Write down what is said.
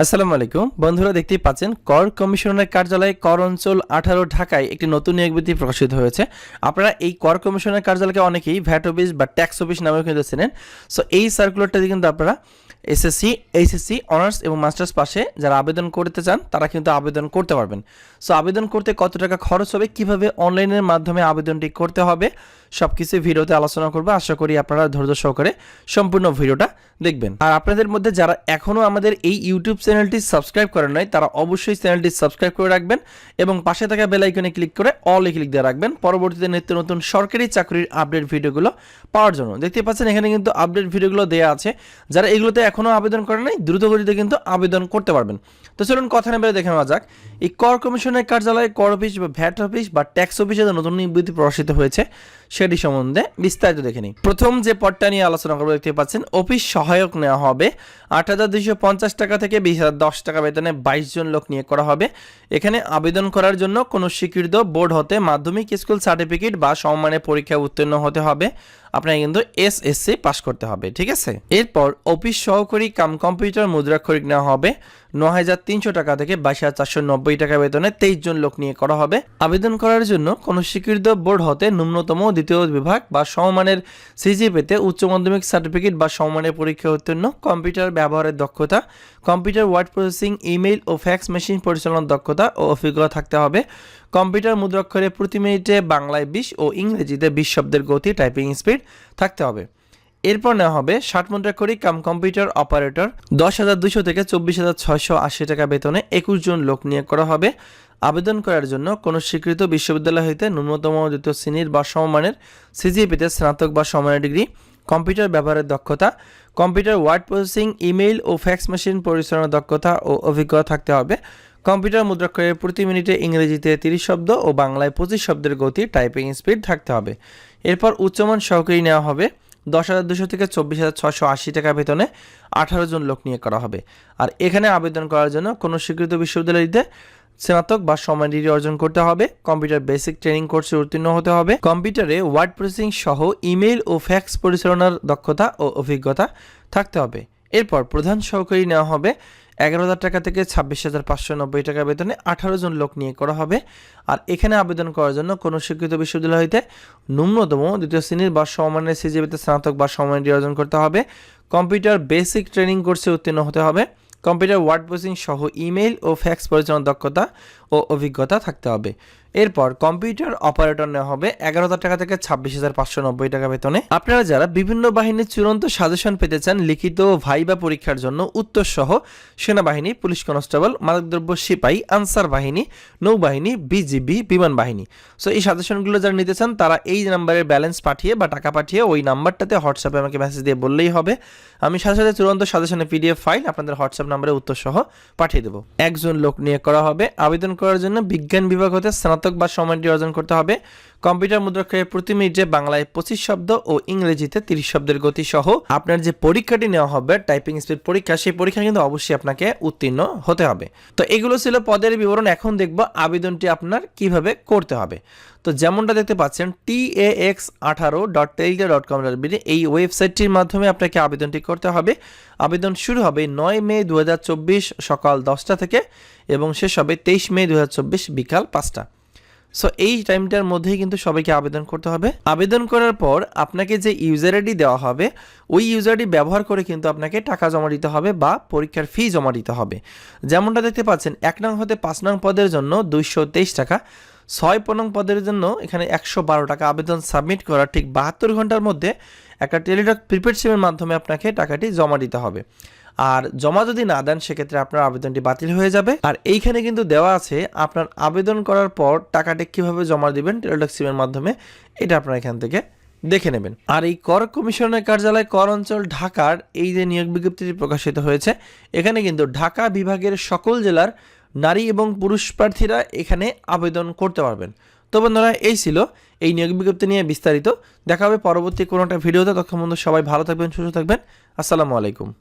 আসসালামু আলাইকুম। বন্ধুরা দেখতেই পাচ্ছেন, কর কমিশনারের কার্যালয়ে কর অঞ্চল আঠারো ঢাকায় একটি নতুন নিয়োগ বিজ্ঞপ্তি প্রকাশিত হয়েছে। আপনারা এই কর কমিশনারের কার্যালয়কে অনেকেই ভ্যাট অফিস বা ট্যাক্স অফিস নামেও কিন্তু চেনেন। সো এই সার্কুলারটাতে কিন্তু আপনারা এসএসসি এইচএসসি অনার্স এবং মাস্টার্স পাশে যারা আবেদন করতে চান, তারা কিন্তু আবেদন করতে পারবেন। সো আবেদন করতে কত টাকা খরচ হবে, কীভাবে অনলাইনের মাধ্যমে আবেদনটি করতে হবে সব কিছু ভিডিওতে আলোচনা করব। আশা করি আপনারা ধৈর্য সহকারে সম্পূর্ণ ভিডিওটা দেখবেন। আর আপনাদের মধ্যে যারা এখনও আমাদের এই ইউটিউব চ্যানেলটি সাবস্ক্রাইব করেন নাই, তারা অবশ্যই চ্যানেলটি সাবস্ক্রাইব করে রাখবেন এবং পাশে থাকা বেল আইকনে ক্লিক করে অল ক্লিক দিয়ে রাখবেন। পরবর্তীতে নিত্য নতুন সরকারি চাকরির আপডেট ভিডিওগুলো পাওয়ার জন্য। দেখতে পাচ্ছেন এখানে কিন্তু আপডেট ভিডিওগুলো দেওয়া আছে। যারা এগুলোতে এখনও আবেদন করেন নাই, দ্রুত গতিতে কিন্তু আবেদন করতে পারবেন। তো চলুন কথা নেবে দেখে নেওয়া যাক। এই কর কমিশনের কার্যালয়ে কর অফিস বা ভ্যাট অফিস বা ট্যাক্স অফিসে নতুন বিবৃতি প্রকাশিত হয়েছে। সেটি সম্বন্ধে বিস্তারিত দেখে নিই। প্রথম যে পদটা নিয়ে আলোচনা করব, দেখতে পাচ্ছেন, অফিস সহায়ক নেওয়া হবে। আট হাজার দুশো পঞ্চাশ টাকা থেকে বিশ হাজার দশ টাকা বেতনে বাইশ জন লোক নিয়োগ করা হবে। এখানে আবেদন করার জন্য কোনো স্বীকৃত বোর্ড হতে মাধ্যমিক স্কুল সার্টিফিকেট বা সম্মানের পরীক্ষায় উত্তীর্ণ হতে হবে। আপনাকে কিন্তু এস এসএসসি পাস করতে হবে, ঠিক আছে? এরপর অফিস সহকারী কাম কম্পিউটার মুদ্রাক্ষরিক নেওয়া হবে। ন হাজার তিনশো টাকা থেকে বাইশ হাজার চারশো নব্বই টাকা বেতনে তেইশ জন লোক নিয়ে করা হবে। আবেদন করার জন্য কোনো স্বীকৃত বোর্ড হতে ন্যূনতম দ্বিতীয় বিভাগ বা সমমানের সিজি পেতে উচ্চ মাধ্যমিক সার্টিফিকেট বা সমমানের পরীক্ষা উত্তীর্ণ কম্পিউটার ব্যবহারের দক্ষতা কম্পিউটার ওয়ার্ড প্রসেসিং ইমেইল ও ফ্যাক্স মেশিন পরিচালনার দক্ষতা ও অভিজ্ঞতা থাকতে হবে। কম্পিউটার মুদ্রাক্ষরে প্রতি মিনিটে বাংলায় বিশ ও ইংরেজিতে বিশ শব্দের গতি, টাইপিং স্পিড থাকতে হবে। এরপর নেওয়া হবে ষাট মুদ্রাক্ষরিক কাম কম্পিউটার অপারেটর। দশ হাজার দুশো থেকে চব্বিশ হাজার ছয়শো আশি টাকা বেতনে একুশ জন লোক নিয়োগ করা হবে। আবেদন করার জন্য কোনো স্বীকৃত বিশ্ববিদ্যালয় হইতে ন্যূনতম দ্বিতীয় শ্রেণির বা সমমানের সিজিপিতে স্নাতক বা সমমানের ডিগ্রি, কম্পিউটার ব্যবহারের দক্ষতা, কম্পিউটার ওয়ার্ড প্রসেসিং, ইমেইল ও ফ্যাক্স মেশিন পরিচালনার দক্ষতা ও অভিজ্ঞতা থাকতে হবে। কম্পিউটার মুদ্রাক্ষরের প্রতি মিনিটে ইংরেজিতে তিরিশ শব্দ ও বাংলায় পঁচিশ শব্দের গতি টাইপিং স্পিড থাকতে হবে। এরপর উচ্চমান সহকারী নেওয়া হবে। দশ হাজার দুশো থেকে চব্বিশ হাজার ছশো আশি টাকা বেতনে আঠারো জন লোক নিয়ে করা হবে। আর এখানে আবেদন করার জন্য কোনো স্বীকৃত বিশ্ববিদ্যালয়তে স্নাতক বা সমান ডিগ্রি অর্জন করতে হবে। কম্পিউটার বেসিক ট্রেনিং কোর্সে উত্তীর্ণ হতে হবে। কম্পিউটারে ওয়ার্ড প্রসেসিং সহ ইমেইল ও ফ্যাক্স পরিচালনার দক্ষতা ও অভিজ্ঞতা থাকতে হবে। এরপর প্রধান সহকারী নেওয়া হবে এগারো হাজার টাকা থেকে ছাব্বিশ হাজার পাঁচশো নব্বই টাকা বেতনে আঠারো জন লোক নিয়ে করা হবে। আর এখানে আবেদন করার জন্য কোনো শিক্ষিত বিশ্ববিদ্যালয় হইতে ন্যূনতম দ্বিতীয় শ্রেণির বা সমমানের সিজিবিতে স্নাতক বা সমমানের ডিগ্রি অর্জন করতে হবে। কম্পিউটার বেসিক ট্রেনিং কোর্সে উত্তীর্ণ হতে হবে। কম্পিউটার ওয়ার্ড প্রসেসিং সহ ইমেইল ও ফ্যাক্স পরিচালনার দক্ষতা। ও অভিজ্ঞতা থাকতে হবে। এরপর কম্পিউটার অপারেটর নেওয়া হবে এগারো হাজার টাকা থেকে ছাব্বিশ হাজার পাঁচশো নব্বই টাকা বেতনে। আপনারা যারা বিভিন্ন বাহিনীর চূড়ান্ত সাজেশন পেতে চান, লিখিত ভাইবা পরীক্ষার জন্য উত্তর সহ সেনাবাহিনী, পুলিশ কনস্টেবল, মাদকদ্রব্য সিপাহী আনসার বাহিনী, নৌবাহিনী, বিজিবি, বিমান বাহিনী। সো এই সাজেশনগুলো যারা নিতে চান, তারা এই নাম্বারের ব্যালেন্স পাঠিয়ে বা টাকা পাঠিয়ে ওই নাম্বারটাতে হোয়াটসঅ্যাপে আমাকে মেসেজ দিয়ে বললেই হবে। আমি সাথে সাথে চূড়ান্ত সাজেশনের পিডিএফ ফাইল আপনাদের হোয়াটসঅ্যাপ নাম্বারে উত্তর সহ পাঠিয়ে দেবো। একজন লোক নিয়ে করা হবে। আবেদন করার জন্য বিজ্ঞান বিভাগ হতে স্নাতক বা সমানটি অর্জন করতে হবে। কম্পিউটার মুদ্রাক্ষরে প্রতি মিনিটে বাংলায় পঁচিশ শব্দ ও ইংরেজিতে তিরিশ শব্দের গতি সহ আপনার যে পরীক্ষাটি নেওয়া হবে টাইপিং স্পিড পরীক্ষা, সেই পরীক্ষা কিন্তু অবশ্যই আপনাকে উত্তীর্ণ হতে হবে। তো এগুলো ছিল পদের বিবরণ, এখন দেখব আবেদনটি আপনার কীভাবে করতে হবে। তো যেমনটা দেখতে পাচ্ছেন টি এ এক্স আঠারো dot Teletalk dot com dot BD এই ওয়েবসাইটটির মাধ্যমে আপনাকে আবেদনটি করতে হবে। আবেদন শুরু হবে নয় মে দু হাজার চব্বিশ সকাল দশটা থেকে এবং শেষ হবে তেইশ মে দু হাজার চব্বিশ বিকাল পাঁচটা। সো এই টাইমটার মধ্যেই কিন্তু সবাইকে আবেদন করতে হবে। আবেদন করার পর আপনাকে যে ইউজার আইডি দেওয়া হবে, ওই ইউজার আইডি ব্যবহার করে কিন্তু আপনাকে টাকা জমা দিতে হবে বা পরীক্ষার ফি জমা দিতে হবে। যেমনটা দেখতে পাচ্ছেন, এক নং হতে পাঁচ নং পদের জন্য দুইশো তেইশ টাকা, ছয় পনং পদের জন্য এখানে একশো বারো টাকা আবেদন সাবমিট করার ঠিক বাহাত্তর ঘণ্টার মধ্যে একটা টেলিটক প্রিপেড সিমের মাধ্যমে আপনাকে টাকাটি জমা দিতে হবে। আর জমা যদি না দেন, সেক্ষেত্রে আপনার আবেদনটি বাতিল হয়ে যাবে। আর এইখানে কিন্তু দেওয়া আছে, আপনার আবেদন করার পর টাকাটি কীভাবে জমা দিবেন, টেলিটক সিমের মাধ্যমে, এটা আপনারা এখান থেকে দেখে নেবেন। আর এই কর কমিশনের কার্যালয়, কর অঞ্চল, ঢাকার এই যে নিয়োগ বিজ্ঞপ্তিটি প্রকাশিত হয়েছে, এখানে কিন্তু ঢাকা বিভাগের সকল জেলার নারী এবং পুরুষ প্রার্থীরা এখানে আবেদন করতে পারবেন। তো বন্ধুরা, এই ছিল এই নিয়োগ বিজ্ঞপ্তি নিয়ে বিস্তারিত। দেখা হবে পরবর্তী কোনো একটা ভিডিওতে। তখন বন্ধু সবাই ভালো থাকবেন, সুস্থ থাকবেন। আসসালামু আলাইকুম।